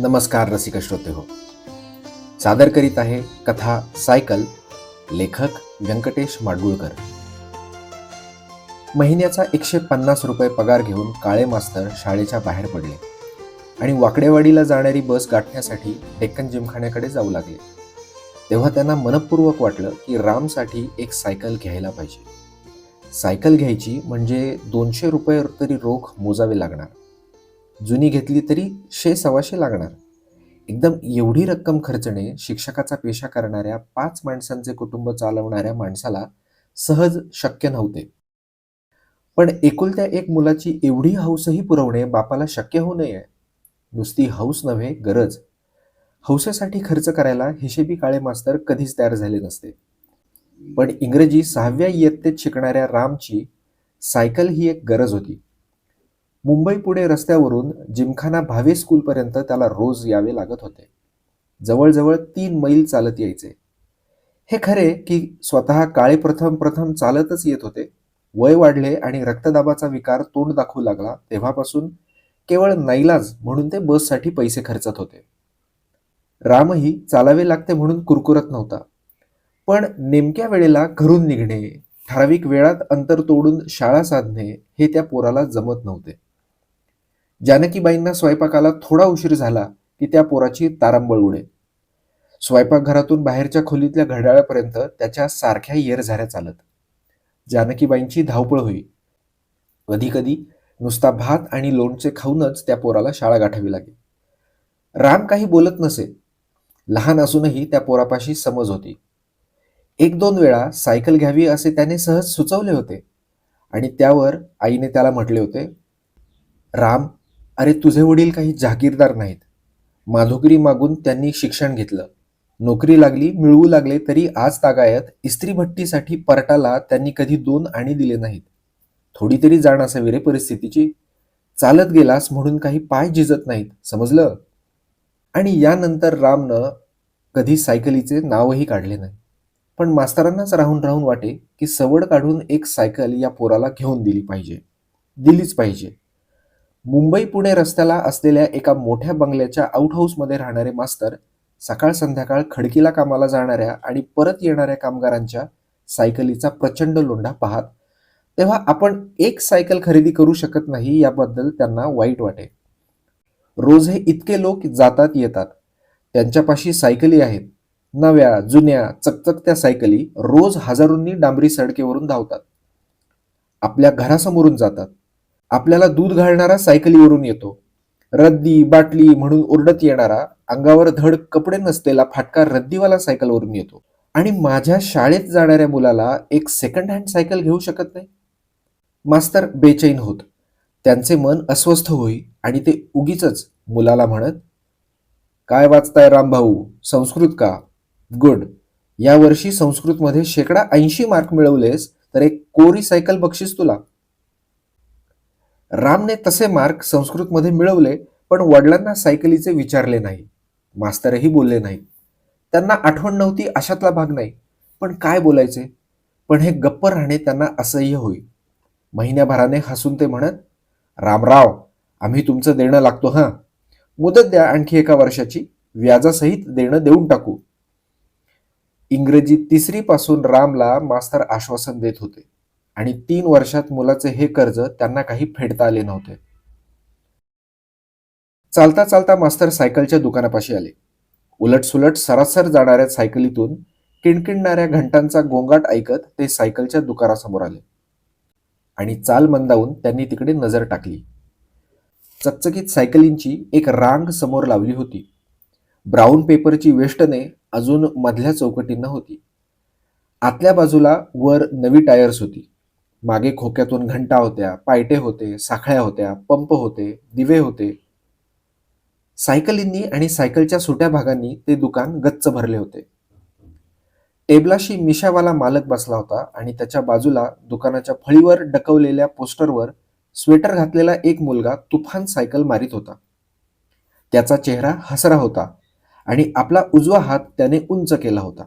नमस्कार रसिक श्रोते हो. सादर करीत आहे कथा सायकल लेखक व्यंकटेश माडगुळकर. महिन्याचा एकशे पन्नास रुपये पगार घेऊन काळे मास्तर शाळेच्या बाहेर पडले आणि वाकडेवाडीला जाणारी बस गाठण्यासाठी डेक्कन जिमखान्याकडे जाऊ लागले. तेव्हा त्यांना मनपूर्वक वाटलं की रामसाठी एक सायकल घ्यायला पाहिजे. सायकल घ्यायची म्हणजे दोनशे रुपये तरी रोख मोजावे लागणार. जुनी घेतली तरी शे सव्वाशे लागणार. एकदम एवढी रक्कम खर्चणे शिक्षकाचा पेशा करणाऱ्या पाच माणसांचे कुटुंब चालवणाऱ्या माणसाला सहज शक्य नव्हते. पण एकुलत्या एक मुलाची एवढी हौसही पुरवणे बापाला शक्य होऊ नये. नुसती हौस नव्हे गरज. हौसेसाठी खर्च करायला हिशेबी काळे मास्तर कधीच तयार झाले नसते. पण इंग्रजी सहाव्या इयत्तेत शिकणाऱ्या रामची सायकल ही एक गरज होती. मुंबई पुणे रस्त्यावरून जिमखाना भावे स्कूलपर्यंत त्याला रोज यावे लागत होते. जवळजवळ तीन मैल चालत यायचे. हे खरे की स्वतः काळे प्रथम प्रथम चालतच येत होते. वय वाढले आणि रक्तदाबाचा विकार तोंड दाखवू लागला तेव्हापासून केवळ नाईलाज म्हणून ते बससाठी पैसे खर्चत होते. रामही चालावे लागते म्हणून कुरकुरत नव्हता. पण नेमक्या वेळेला घरून निघणे ठराविक वेळात अंतर तोडून शाळा साधणे हे त्या पोराला जमत नव्हते. जानकीबाईंना स्वयंपाकाला थोडा उशीर झाला की त्या पोराची तारांबळ उडे. स्वयंपाकघरातून बाहेरच्या खोलीतल्या घड्याळापर्यंत त्याच्या सारख्या येरझाऱ्या चालत. जानकीबाईंची धावपळ होई. कधी कधी नुसता भात आणि लोणचे खाऊनच त्या पोराला शाळा गाठावी लागे. राम काही बोलत नसे. लहान असूनही त्या पोरापाशी समज होती. एक दोन वेळा सायकल घ्यावी असे त्याने सहज सुचवले होते. आणि त्यावर आईने त्याला म्हटले होते राम अरे तुझे वडील काही जागीरदार नाहीत. माधुकरी मागून त्यांनी शिक्षण घेतलं. नोकरी लागली मिळवू लागले तरी आज तागायत इस्त्री भट्टीसाठी पर्टाला त्यांनी कधी दोन आणि दिले नाहीत. थोडी तरी जाण असावी रे परिस्थितीची. चालत गेलास म्हणून काही पाय झिजत नाहीत समजलं? आणि यानंतर रामनं कधी सायकलीचे नावही काढले नाही. पण मास्तरांनाच राहून राहून वाटे की सवड काढून एक सायकल या पोराला घेऊन दिली पाहिजे. दिलीच पाहिजे. मुंबई पुणे रस्त्याला असलेल्या एका मोठ्या बंगल्याच्या आउटहाऊसमध्ये राहणारे मास्तर सकाळ संध्याकाळ खडकीला कामाला जाणाऱ्या आणि परत येणाऱ्या कामगारांच्या सायकलीचा प्रचंड लोंढा पाहत तेव्हा आपण एक सायकल खरेदी करू शकत नाही याबद्दल त्यांना वाईट वाटे. रोज हे इतके लोक जातात येतात. त्यांच्यापाशी सायकली आहेत. नव्या जुन्या चकचकत्या सायकली रोज हजारोंनी डांबरी सडकेवरून धावतात. आपल्या घरासमोरून जातात. आपल्याला दूध घालणारा सायकलीवरून येतो. रद्दी बाटली म्हणून ओरडत येणारा अंगावर धड कपडे नसलेला फाटका रद्दीवाला सायकलवरून येतो. आणि माझ्या शाळेत जाणाऱ्या मुलाला एक सेकंड हँड सायकल घेऊ शकत नाही? मास्तर बेचैन होत. त्यांचे मन अस्वस्थ होई आणि ते उगीच मुलाला म्हणत काय वाचताय रामभाऊ? संस्कृत का? गुड. यावर्षी संस्कृतमध्ये शेकडा ऐंशी मार्क मिळवलेस तर एक कोरी सायकल बक्षीस तुला. रामने तसे मार्क संस्कृतमध्ये मिळवले पण वडिलांना सायकलीचे विचारले नाही. मास्तरही बोलले नाही. त्यांना आठवण नव्हती अशातला भाग नाही. पण काय बोलायचे? पण हे गप्प राहणे त्यांना असह्य होई. महिन्याभराने हसून ते म्हणत रामराव आम्ही तुमचं देणं लागतो हां. मुदत द्या आणखी एका वर्षाची. व्याजासहित देणं देऊन टाकू. इंग्रजी तिसरी पासून रामला मास्तर आश्वासन देत होते. आणि तीन वर्षात मुलाचे हे कर्ज त्यांना काही फेडता आले नव्हते. चालता चालता मास्तर सायकलच्या दुकानापाशी आले. उलटसुलट सरासर जाणाऱ्या सायकलीतून किणकिणणाऱ्या घंटांचा गोंगाट ऐकत ते सायकलच्या दुकानासमोर आले. आणि चाल मंदावून त्यांनी तिकडे नजर टाकली. चकचकीत सायकलींची एक रांग समोर लावली होती. ब्राऊन पेपरची वेष्टने अजून मधल्या चौकटींना होती. आतल्या बाजूला वर नवी टायर्स होती. मागे खोक्यातून घंटा होत्या पायटे होते साखळ्या होत्या पंप होते दिवे होते. सायकलींनी आणि सायकलच्या सुट्या भागांनी ते दुकान गच्च भरले होते. टेबलाशी मिशावाला मालक बसला होता आणि त्याच्या बाजूला दुकानाच्या फळीवर डकवलेल्या पोस्टरवर स्वेटर घातलेला एक मुलगा तुफान सायकल मारित होता. त्याचा चेहरा हसरा होता आणि आपला उजवा हात त्याने उंच केला होता.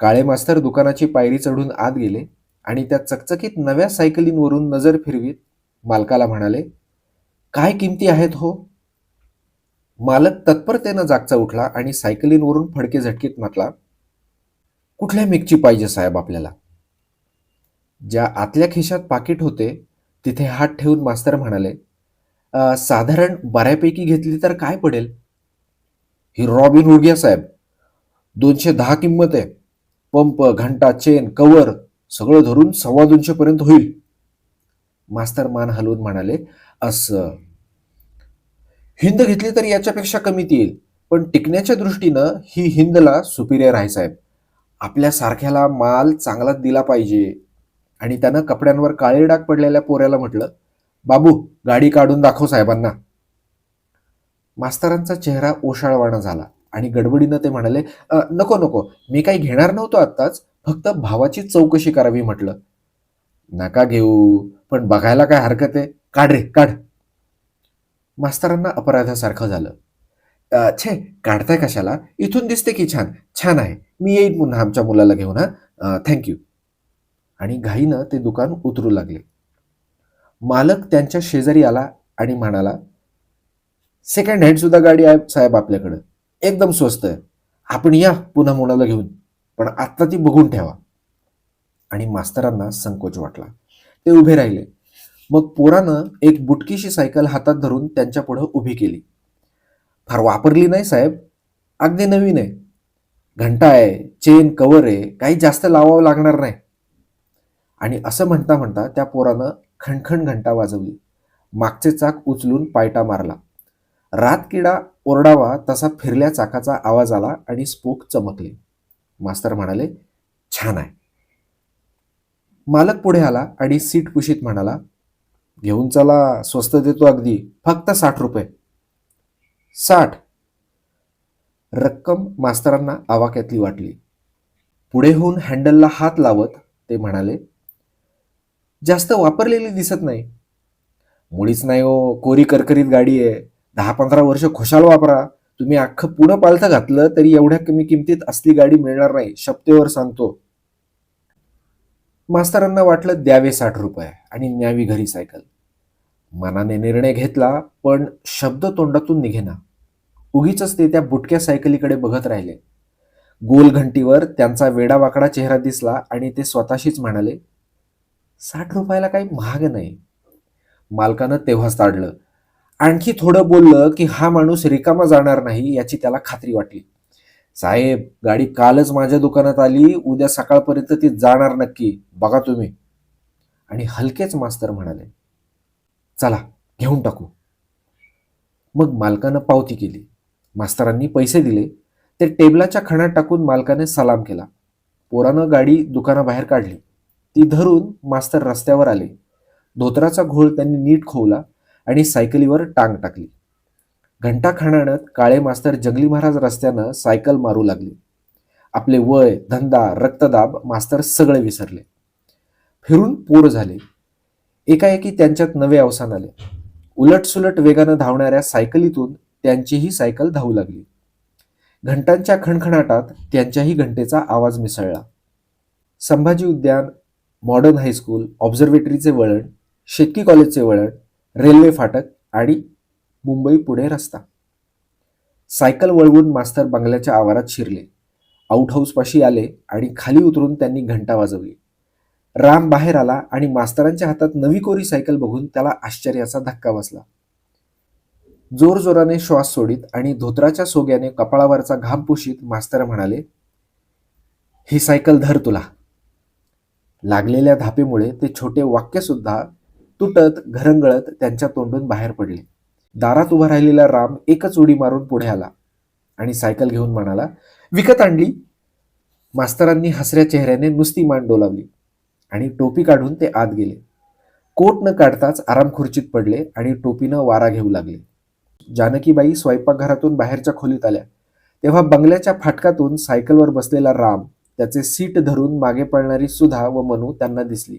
काळे मास्तर दुकानाची पायरी चढून आत गेले. आणि त्या चकचकीत नव्या सायकलींवरून नजर फिरवीत मालकाला म्हणाले काय किमती आहेत हो? मालक तत्परतेनं जागचा उठला आणि सायकलींवरून फडके झटकीत म्हटला कुठल्या मिकची पाहिजे साहेब आपल्याला? ज्या आतल्या खिशात पाकिट होते तिथे हात ठेवून मास्तर म्हणाले साधारण बऱ्यापैकी घेतली तर काय पडेल? ही रॉबिन हुड घ्या साहेब. दोनशे दहा किंमत आहे. पंप घंटा चेन कवर सगळं धरून सव्वा दोनशे पर्यंत होईल. मास्तर मान हलवून म्हणाले असं. हिंद घेतली तर याच्यापेक्षा कमीत येईल पण टिकण्याच्या दृष्टीनं ही हिंदला सुपिरियर आहे साहेब. आपल्या सारख्याला माल चांगलाच दिला पाहिजे. आणि त्यानं कपड्यांवर काळे डाग पडलेल्या पोऱ्याला म्हटलं बाबू गाडी काढून दाखव साहेबांना. मास्तरांचा चेहरा ओशाळवाणा झाला आणि गडबडीनं ते म्हणाले नको नको. मी काही घेणार नव्हतो आत्ताच फक्त भावाची चौकशी करावी म्हटलं. नका घेऊ पण बघायला काय हरकत आहे? काढ रे काढ. मास्तरांना अपराधासारखं झालं. छे काढताय कशाला? इथून दिसते की छान छान आहे. मी येईन पुन्हा आमच्या मुलाला घेऊन हा? थँक्यू आणि घाईनं ते दुकान उतरू लागले. मालक त्यांच्या शेजारी आला आणि म्हणाला सेकंड हँड सुद्धा गाडी आहे साहेब आपल्याकडं. एकदम स्वस्त आहे. आपण या पुन्हा मुलाला घेऊन. पण आत्ता ती बघून ठेवा. आणि मास्तरांना संकोच वाटला. ते उभे राहिले. मग पोरानं एक बुटकीशी सायकल हातात धरून त्यांच्या पुढं उभी केली. फार वापरली नाही साहेब. अगदी नवीन आहे. घंटा आहे चेन कवर आहे काही जास्त लावावं लागणार नाही. आणि असं म्हणता म्हणता त्या पोरानं खणखण घंटा वाजवली. मागचे चाक उचलून पायटा मारला. रात किडा ओरडावा तसा फिरल्या चाकाचा आवाज आला आणि स्पोक चमकले. मास्तर म्हणाले छान आहे. मालक पुढे आला आणि सीट कुशीत म्हणाला घेऊन चला स्वस्त देतो अगदी फक्त साठ रुपये. साठ. रक्कम मास्तरांना आवाक्यातली वाटली. पुढे होऊन हँडलला हात लावत ते म्हणाले जास्त वापरलेली दिसत नाही. मुळीच नाही हो कोरी करकरीत गाडी आहे. दहा पंधरा वर्ष खुशाल वापरा. तुम्ही अख्खं पुढं पालथं घातलं तरी एवढ्या कमी किमतीत असली गाडी मिळणार नाही शपतेवर सांगतो. मास्तरांना वाटलं द्यावे साठ रुपये आणि न्यावी घरी सायकल. मनाने निर्णय घेतला पण शब्द तोंडातून निघेना. उगीच ते त्या बुटक्या सायकलीकडे बघत राहिले. गोल घंटीवर त्यांचा वेडावाकडा चेहरा दिसला आणि ते स्वतःशीच म्हणाले साठ रुपयाला काही महाग नाही. मालकानं तेव्हाच ताडलं. आणखी थोडं बोललं की हा माणूस रिकामा जाणार नाही याची त्याला खात्री वाटली. साहेब गाडी कालच माझ्या दुकानात आली उद्या सकाळपर्यंत ती जाणार नक्की. बघा तुम्ही. आणि हलकेच मास्तर म्हणाले चला घेऊन टाकू. मग मालकानं पावती केली. मास्तरांनी पैसे दिले. ते टेबलाच्या खणात टाकून मालकाने सलाम केला. पोरानं गाडी दुकानाबाहेर काढली. ती धरून मास्तर रस्त्यावर आले. धोत्राचा घोळ त्यांनी नीट खोवला. आणि सायकलीवर टांग टाकली. घंटा खाणाण्यात काळे मास्तर जंगली महाराज रस्त्यानं सायकल मारू लागले. आपले वय धंदा रक्तदाब मास्तर सगळे विसरले. फिरून पोर झाले. एकाएकी त्यांच्यात नवे अवसान आले. उलटसुलट वेगानं धावणाऱ्या सायकलीतून त्यांचीही सायकल धावू लागली. घंटांच्या खणखणाटात त्यांच्याही घंटेचा आवाज मिसळला. संभाजी उद्यान मॉडर्न हायस्कूल ऑब्झर्वेटरीचे वळण शेतकी कॉलेजचे वळण रेल्वे फाटक आणि मुंबई पुढे रस्ता. सायकल वळवून मास्तर बंगल्याच्या आवारात शिरले. आउट हाऊसपाशी आले आणि खाली उतरून त्यांनी घंटा वाजवली. राम बाहेर आला आणि मास्तरांच्या हातात नवी कोरी सायकल बघून त्याला आश्चर्याचा धक्का बसला. जोरजोराने श्वास सोडित आणि धोत्राच्या सोग्याने कपाळावरचा घाम पुशीत मास्तर म्हणाले ही सायकल धर तुला. लागलेल्या धापेमुळे ते छोटे वाक्य सुद्धा तुटत घरंगळत त्यांच्या तोंडून बाहेर पडले. दारात उभा राहिलेला राम एकच उडी मारून पुढे आला आणि सायकल घेऊन म्हणाला विकत आणली. मास्तरांनी हसऱ्या चेहऱ्याने नुसती मान डोलावली आणि टोपी काढून ते आत गेले. कोट न काढताच आराम खुर्चीत पडले आणि टोपीनं वारा घेऊ लागले. जानकीबाई स्वयंपाकघरातून बाहेरच्या खोलीत आल्या. तेव्हा बंगल्याच्या फाटकातून सायकलवर बसलेला राम त्याचे सीट धरून मागे पळणारी सुधा व मनू त्यांना दिसली.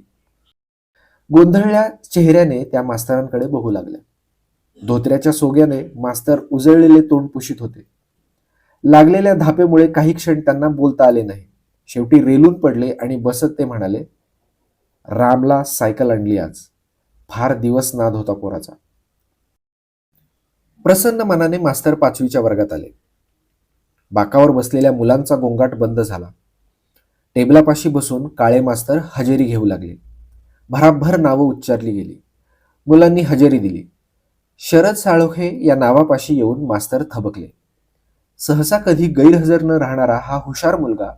गोंधळल्या चेहऱ्याने त्या मास्तरांकडे बघू लागल्या. धोत्र्याच्या सोग्याने मास्तर उजळलेले तोंड पुशीत होते. लागलेल्या धापेमुळे काही क्षण त्यांना बोलता आले नाही. शेवटी रेलून पडले आणि बसत ते म्हणाले रामला सायकल आणली आज. फार दिवस नाद होता पोराचा. प्रसन्न मनाने मास्तर पाचवीच्या वर्गात आले. बाकावर बसलेल्या मुलांचा गोंगाट बंद झाला. टेबलापाशी बसून काळे मास्तर हजेरी घेऊ लागले. भराभर नावं उच्चारली गेली. मुलांनी हजेरी दिली. शरद साळोखे या नावापाशी येऊन मास्तर थबकले. सहसा कधी गैरहजर न राहणारा हा हुशार मुलगा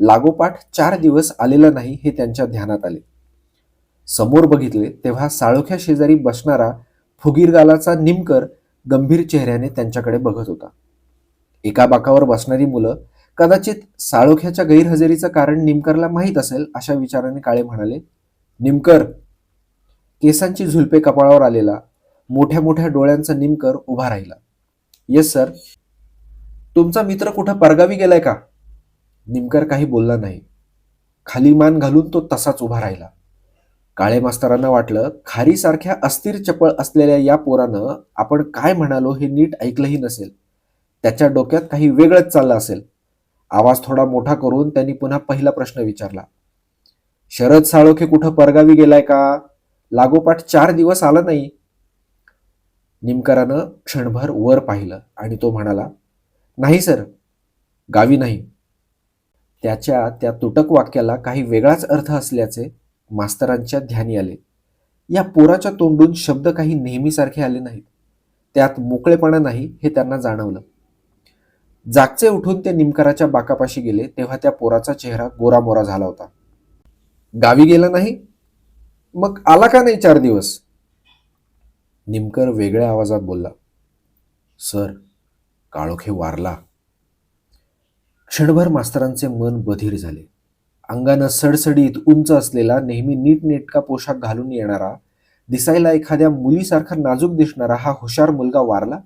लागोपाठ चार दिवस आलेला नाही हे त्यांच्या ध्यानात आले. समोर बघितले तेव्हा साळोख्या शेजारी बसणारा फुगीरगालाचा निमकर गंभीर चेहऱ्याने त्यांच्याकडे बघत होता. एका बाकावर बसणारी मुलं कदाचित साळोख्याच्या गैरहजेरीचं कारण निमकरला माहीत असेल अशा विचाराने काळे म्हणाले निमकर. केसांची झुलपे कपाळावर आलेला मोठ्या मोठ्या डोळ्यांचा निमकर उभा राहिला. येस सर तुमचा मित्र कुठं परगावी गेलाय का? निमकर काही बोलला नाही. खाली मान घालून तो तसाच उभा राहिला. काळे मास्तरांना वाटलं खारीसारख्या अस्थिर चपळ असलेल्या या पोरानं आपण काय म्हणालो हे नीट ऐकलंही नसेल. त्याच्या डोक्यात काही वेगळंच चाललं असेल. आवाज थोडा मोठा करून त्यांनी पुन्हा पहिला प्रश्न विचारला. शरद साळोखे कुठं परगावी गेलाय का? लागोपाठ चार दिवस आला नाही. निमकरानं क्षणभर वर पाहिलं आणि तो म्हणाला नाही सर गावी नाही. त्याच्या त्या तुटक वाक्याला काही वेगळाच अर्थ असल्याचे मास्तरांच्या ध्यानी आले. या पोराच्या तोंडून शब्द काही नेहमीसारखे आले नाहीत. त्यात मोकळेपणा नाही हे त्यांना जाणवलं. जागचे उठून ते निमकराच्या बाकापाशी गेले तेव्हा त्या पोराचा चेहरा गोरामोरा झाला होता. गावी गेला नाही मग आला का नाही चार दिवस? निमकर वेगळ्या आवाजात बोलला सर काळोखे वारला. क्षणभर मास्तरांचे मन बधीर झाले. अंगानं सडसडीत उंच असलेला नेहमी नीटनेटका पोशाख घालून येणारा दिसायला एखाद्या मुलीसारखा नाजूक दिसणारा हा हुशार मुलगा वारला?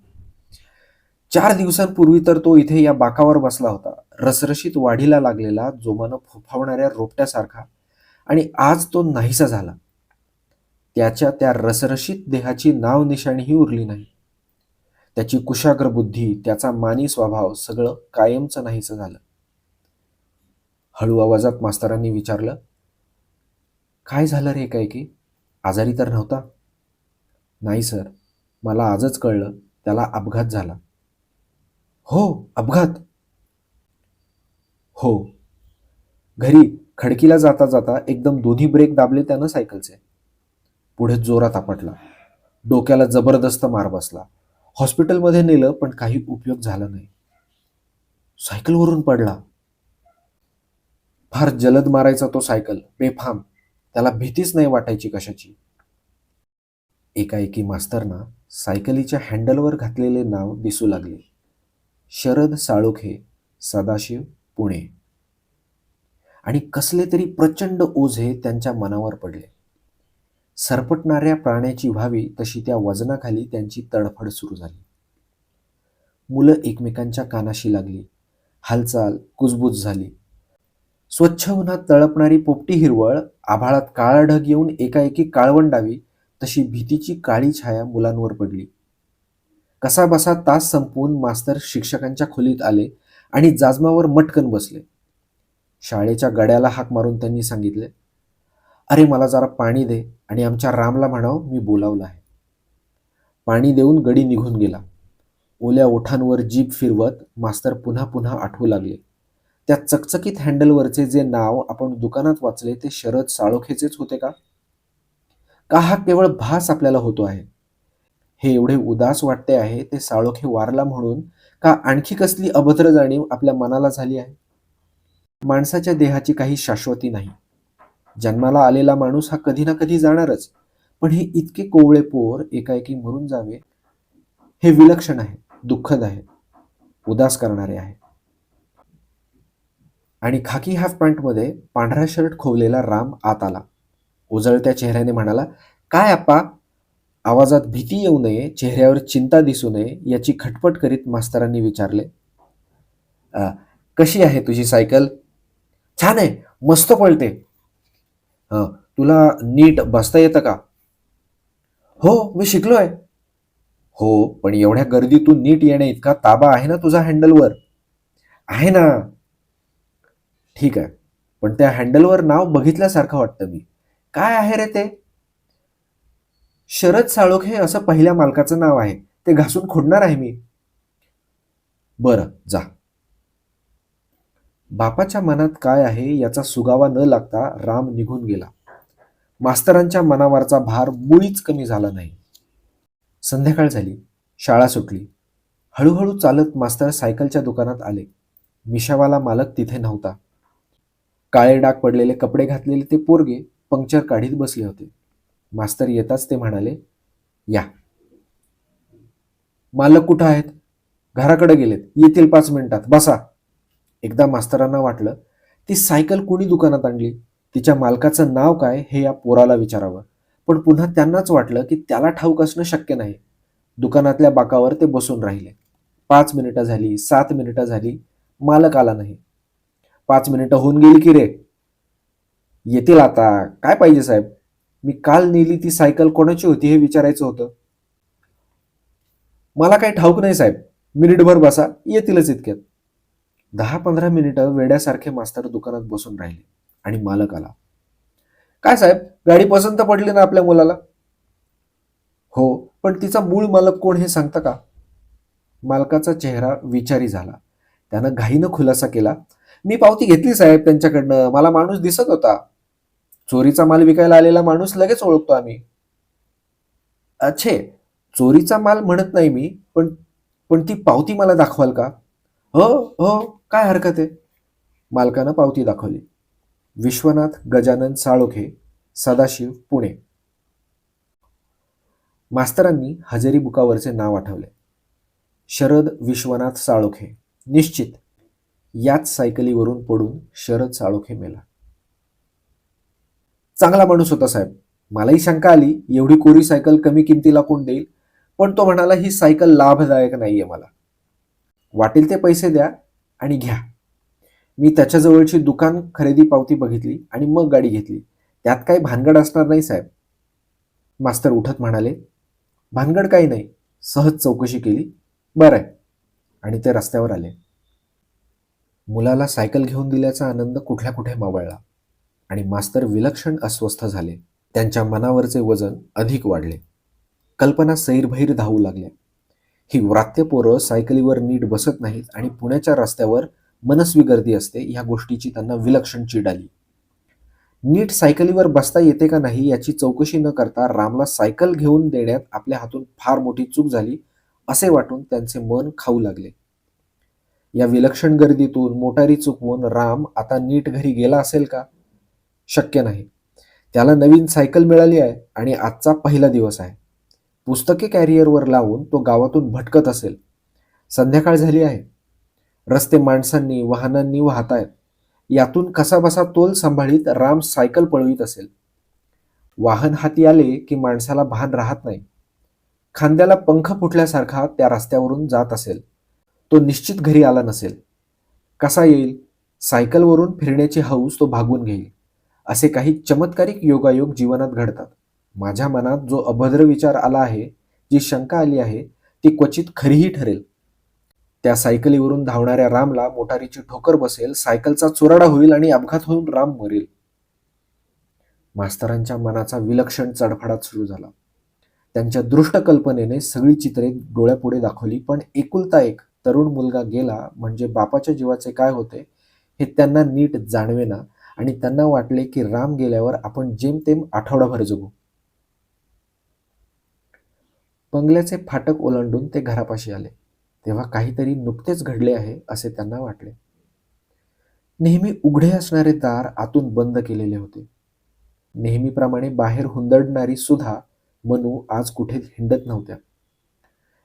चार दिवसांपूर्वी तर तो इथे या बाकावर बसला होता रसरशीत वाढीला लागलेला जोमानं फुफावणाऱ्या रोपट्यासारखा. आणि आज तो नाहीसा झाला. त्याच्या त्या रसरशीत देहाची नावनिशाणीही उरली नाही. त्याची कुशाग्र बुद्धी त्याचा मानी स्वभाव सगळं कायमचं नाहीसं झालं. हळू आवाजात मास्तरांनी विचारलं काय झालं रे काय की आजारी तर नव्हता? नाही सर मला आजच कळलं त्याला अपघात झाला. हो अपघात? हो. घरी खडकीला जाता जाता एकदम दोन्ही ब्रेक दाबले त्यानं सायकलचे. पुढे जोरात आपटला. डोक्याला जबरदस्त मार बसला. हॉस्पिटलमध्ये नेलं पण काही उपयोग झाला नाही. सायकलवरून पडला. फार जलद मारायचा तो सायकल. बेफाम. त्याला भीतीच नाही वाटायची कशाची. एकाएकी मास्तरना सायकलीच्या हँडलवर घातलेले नाव दिसू लागले. शरद साळुखे सदाशिव पुणे. आणि कसले तरी प्रचंड ओझे त्यांच्या मनावर पडले. सरपटणाऱ्या प्राण्याची व्हावी तशी त्या वजनाखाली त्यांची तडफड सुरू झाली. मुलं एकमेकांच्या कानाशी लागली. हालचाल कुजबूज झाली. स्वच्छ उन्हात तळपणारी पोपटी हिरवळ आभाळात काळा ढग येऊन एकाएकी काळवंडावी तशी भीतीची काळी छाया मुलांवर पडली. कसाबसा तास संपवून मास्तर शिक्षकांच्या खोलीत आले आणि जाजमावर मटकन बसले. शाळेच्या गड्याला हाक मारून त्यांनी सांगितले अरे मला जरा पाणी दे आणि आमच्या रामला म्हणावं मी बोलावलं आहे. पाणी देऊन गडी निघून गेला. ओल्या ओठांवर जीप फिरवत मास्तर पुन्हा पुन्हा आठवू लागले. त्या चकचकीत हँडलवरचे जे नाव आपण दुकानात वाचले ते शरद साळोखेचेच होते का? का हा केवळ भास आपल्याला होतो आहे? हे एवढे उदास वाटते आहे ते साळोखे वारला म्हणून का आणखी कसली अभद्र जाणीव आपल्या मनाला झाली आहे? माणसाच्या देहाची काही शाश्वती नाही. जन्माला आलेला माणूस हा कधी ना कधी जाणारच पण हे इतके कोवळे पोर एकाएकी मरून जावे हे विलक्षण आहे दुःखद आहे उदास करणारे आहे. आणि खाकी हाफ पॅन्टमध्ये पांढरा शर्ट खोवलेला राम आत आला. उजळत्या चेहऱ्याने म्हणाला काय आप्पा? आवाजात भीती येऊ नये चेहऱ्यावर चिंता दिसू नये याची खटपट करीत मास्तरांनी विचारले. कशी आहे तुझी सायकल? छान आहे मस्त पळते. हं, तुला नीट बसता येतं का? हो मी शिकलो आहे हो पण एवढ्या गर्दीतून नीट येणे इतका ताबा आहे ना तुझा हँडलवर? आहे ना. ठीक आहे पण त्या हँडलवर नाव बघितल्यासारखं वाटतं मी. काय आहे रे ते? शरद साळोख हे असं पहिल्या मालकाचं नाव आहे. ते घासून खोडणार आहे मी. बरं जा. बापाच्या मनात काय आहे याचा सुगावा न लागता राम निघून गेला. मास्तरांच्या मनावरचा भार मुळीच कमी झाला नाही. संध्याकाळ झाली. शाळा सुटली. हळूहळू चालत मास्तर सायकलच्या दुकानात आले. मिशावाला मालक तिथे नव्हता. काळे डाग पडलेले कपडे घातलेले ते पोरगे पंक्चर काढीत बसले होते. मास्तर येताच ते म्हणाले या. मालक कुठं आहेत? घराकडे गेलेत. येतील पाच मिनिटात. बसा. एकदा मास्तरांना वाटलं ती सायकल कोणी दुकानात आणली? तिच्या मालकाचं नाव काय हे या पोराला विचारावं. पण पुन्हा त्यांनाच वाटलं की त्याला ठाऊक असणं शक्य नाही. दुकानातल्या बाकावर ते बसून राहिले. पाच मिनिटं झाली सात मिनिटं झाली मालक आला नाही. पाच मिनिटं होऊन गेली की रे? येतील आता. काय पाहिजे साहेब? मी काल नेली ती सायकल कोणाची होती हे विचारायचं होतं. मला काही ठाऊक नाही साहेब. मिनिटभर बसा येतीलच इतक्यात. दहा पंधरा मिनिटं वेड्यासारखे मास्तर दुकानात बसून राहिले आणि मालक आला. काय साहेब गाडी पसंत पडली ना आपल्या मुलाला? हो पण तिचा मूळ मालक कोण हे सांगता का? मालकाचा चेहरा विचारी झाला. त्यानं घाईनं खुलासा केला. मी पावती घेतली साहेब त्यांच्याकडनं. मला माणूस दिसत होता. चोरीचा माल विकायला आलेला माणूस लगेच ओळखतो आम्ही. अच्छे चोरीचा माल म्हणत नाही मी पण पण ती पावती मला दाखवाल का? हो हो. काय हरकत आहे? मालकानं पावती दाखवली. विश्वनाथ गजानन साळोखे सदाशिव पुणे. मास्तरांनी हजेरी बुकावरचे नाव आठवले. शरद विश्वनाथ साळोखे. निश्चित. याच सायकलीवरून पडून शरद साळोखे मेला. चांगला माणूस होता साहेब. मलाही शंका आली एवढी कोरी सायकल कमी किमतीला कोण देईल? पण तो म्हणाला ही सायकल लाभदायक नाहीये मला. वाटेल ते पैसे द्या आणि घ्या. मी त्याच्याजवळची दुकान खरेदी पावती बघितली आणि मग गाडी घेतली. त्यात काही भानगड असणार नाही साहेब. मास्तर उठत म्हणाले भानगड काही नाही. सहज चौकशी केली. बरं आहे. आणि ते रस्त्यावर आले. मुलाला सायकल घेऊन दिल्याचा आनंद कुठल्या कुठे मावळला. आणि मास्तर विलक्षण अस्वस्थ झाले. त्यांच्या मनावरचे वजन अधिक वाढले. कल्पना सैरभैर धावू लागल्या. ही व्रात्य पोरं सायकलीवर नीट बसत नाहीत आणि पुण्याच्या रस्त्यावर मनस्वी गर्दी असते ह्या गोष्टीची त्यांना विलक्षण चीड आली. नीट सायकलीवर बसता येते का नाही याची चौकशी न करता रामला सायकल घेऊन देण्यात आपल्या हातून फार मोठी चूक झाली असे वाटून त्यांचे मन खाऊ लागले. या विलक्षण गर्दीतून मोटारी चुकवून राम आता नीट घरी गेला असेल का? शक्य नाही. त्याला नवीन सायकल मिळाली आहे आणि आजचा पहिला दिवस आहे. पुस्तके कॅरियरवर लावून तो गावातून भटकत असेल. संध्याकाळ झाली आहे. रस्ते माणसांनी वाहनांनी वाहत आहेत. यातून कसाबसा तोल सांभाळीत राम सायकल पळवीत असेल. वाहन हाती आले की माणसाला भान राहत नाही. खांद्याला पंख फुटल्यासारखा त्या रस्त्यावरून जात असेल. तो निश्चित घरी आला नसेल. कसा येईल? सायकलवरून फिरण्याची हौस तो भागून घेईल. असे काही चमत्कारिक योगायोग जीवनात घडतात. माझ्या मनात जो अभद्र विचार आला आहे जी शंका आली आहे ती क्वचित खरीही ठरेल. त्या सायकलीवरून धावणाऱ्या रामला मोटारीची ठोकर बसेल सायकलचा चुराडा होईल आणि अपघात होऊन राम मरेल. मास्तरांच्या मनाचा विलक्षण चढफडाट सुरू झाला. त्यांच्या दृष्ट कल्पनेने सगळी चित्रे डोळ्यापुढे दाखवली पण एकुलता एक तरुण मुलगा गेला म्हणजे बापाच्या जीवाचे काय होते हे त्यांना नीट जाणवेना आणि त्यांना वाटले की राम गेल्यावर आपण जेमतेम आठवडाभर जगू. बंगल्याचे फाटक ओलांडून ते घरापाशी आले. तेव्हा काहीतरी नुकतेच घडले आहे असे त्यांना वाटले. नेहमी उघडे असणारे दार आतून बंद केलेले होते. नेहमीप्रमाणे बाहेर हुंदडणारी सुधा मनू आज कुठे हिंडत नव्हत्या.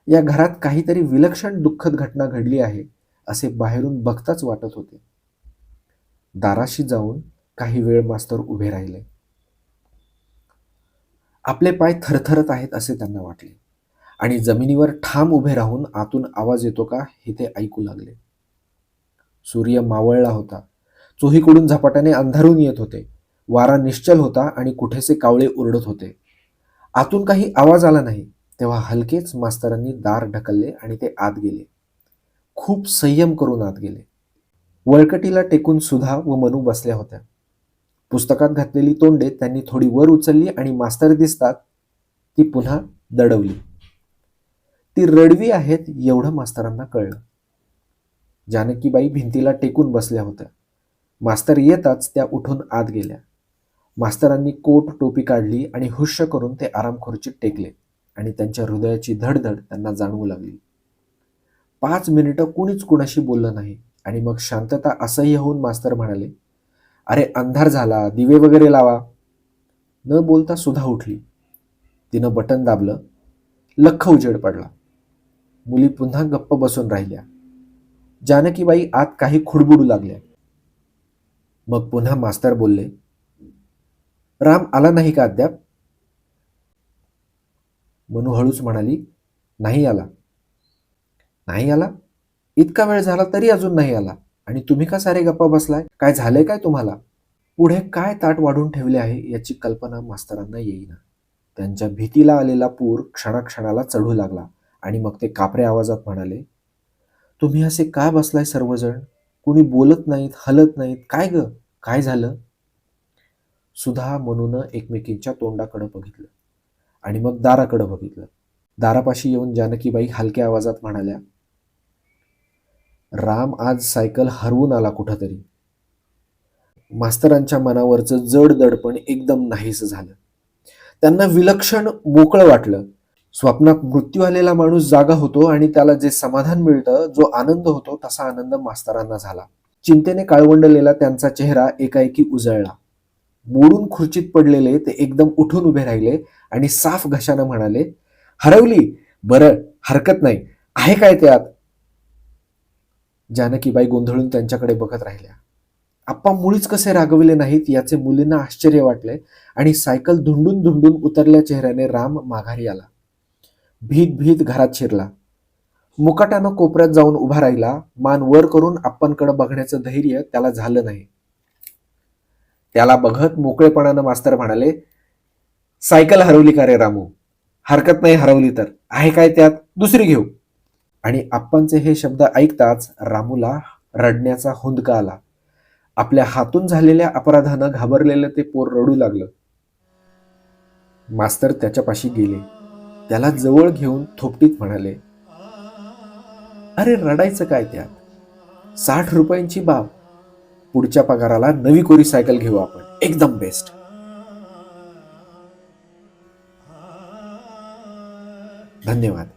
या घरात काहीतरी विलक्षण दुःखद घटना घडली आहे असे बाहेरून बघताच वाटत होते. दाराशी जाऊन काही वेळ मास्तर उभे राहिले. आपले पाय थरथरत आहेत असे त्यांना वाटले. आणि जमिनीवर ठाम उभे राहून आतून आवाज येतो का हे ते ऐकू लागले. सूर्य मावळला होता. चोहीकडून झपाट्याने अंधारून येत होते. वारा निश्चल होता आणि कुठेसे कावळे उरडत होते. आतून काही आवाज आला नाही. तेव्हा हलकेच मास्तरांनी दार ढकलले आणि ते आत गेले. खूप संयम करून आत गेले. वळकटीला टेकून सुधा व मनू बसल्या होत्या. पुस्तकात घातलेली तोंडे त्यांनी थोडी वर उचलली आणि मास्तर दिसतात ती पुन्हा दडवली. ती रडवी आहेत एवढं मास्तरांना कळलं. जानकीबाई भिंतीला टेकून बसल्या होत्या. मास्तर येताच त्या उठून आत गेल्या. मास्तरांनी कोट टोपी काढली आणि हुश्य करून ते आरामखुर्चीत टेकले आणि त्यांच्या हृदयाची धडधड त्यांना जाणवू लागली. पाच मिनिटं कुणीच कुणाशी बोललं नाही आणि मग शांतता असह्य होऊन मास्तर म्हणाले अरे अंधार झाला दिवे वगैरे लावा. न बोलता सुद्धा उठली. तिनं बटन दाबलं. लख्ख उजेड पडला. मुली पुन्हा गप्प बसून राहिल्या. जानकीबाई आत काही खुडबुडू लागल्या. मग पुन्हा मास्तर बोलले राम आला नाही का अद्याप? मनू हळूच म्हणाली नाही आला. नाही आला? इतका वेळ झाला तरी अजून नाही आला. आणि तुम्ही का सारे गप्पा बसलाय? काय झालंय काय तुम्हाला? पुढे काय ताट वाढून ठेवले आहे याची कल्पना मास्तरांना येईना. त्यांच्या भीतीला आलेला पूर क्षणाक्षणाला चढू लागला. आणि मग ते कापऱ्या आवाजात म्हणाले तुम्ही असे का बसलाय सर्वजण? कुणी बोलत नाहीत हलत नाहीत. काय ग? काय झालं? सुधा म्हणून एकमेकींच्या तोंडाकडं बघितलं आणि मग दाराकडं बघितलं. दारापाशी येऊन जानकीबाई हलक्या आवाजात म्हणाल्या राम आज सायकल हरवून आला कुठंतरी. मास्तरांच्या मनावरचं जड दडपण एकदम नाहीस झालं. त्यांना विलक्षण मोकळं वाटलं. स्वप्नात मृत्यू आलेला माणूस जागा होतो आणि त्याला जे समाधान मिळतं जो आनंद होतो तसा आनंद मास्तरांना झाला. चिंतेने काळवंडलेला त्यांचा चेहरा एकाएकी उजळला. मोडून खुर्चीत पडलेले ते एकदम उठून उभे राहिले आणि साफ घशानं म्हणाले हरवली? बरं हरकत नाही. आहे काय त्यात जानकीबाई गोंधळून त्यांच्याकडे बघत राहिल्या. आप्पा मुळीच कसे रागविले नाहीत याचे मुलींना आश्चर्य वाटले आणि सायकल धुंडून धुंडून उतरल्या चेहऱ्याने राम माघारी आला. भीत भीत घरात शिरला. मुकाट्यानं कोपऱ्यात जाऊन उभा राहिला. मान वर करून आप्पांकडे बघण्याचं धैर्य त्याला झालं नाही. त्याला बघत मोकळेपणानं मास्तर म्हणाले सायकल हरवली का रे रामू? हरकत नाही हरवली तर. आहे काय त्यात? दुसरी घेऊ. आणि आप्पांचे हे शब्द ऐकताच रामूला रडण्याचा हुंदका आला. आपल्या हातून झालेल्या अपराधानं घाबरलेलं ते पोर रडू लागलं. मास्तर त्याच्यापाशी गेले. त्याला जवळ घेऊन थोपटीत म्हणाले अरे रडायचं काय त्यात? साठ रुपयांची बाब. पुढच्या पगाराला नवी कोरी सायकल घेऊ आपण. एकदम बेस्ट. धन्यवाद.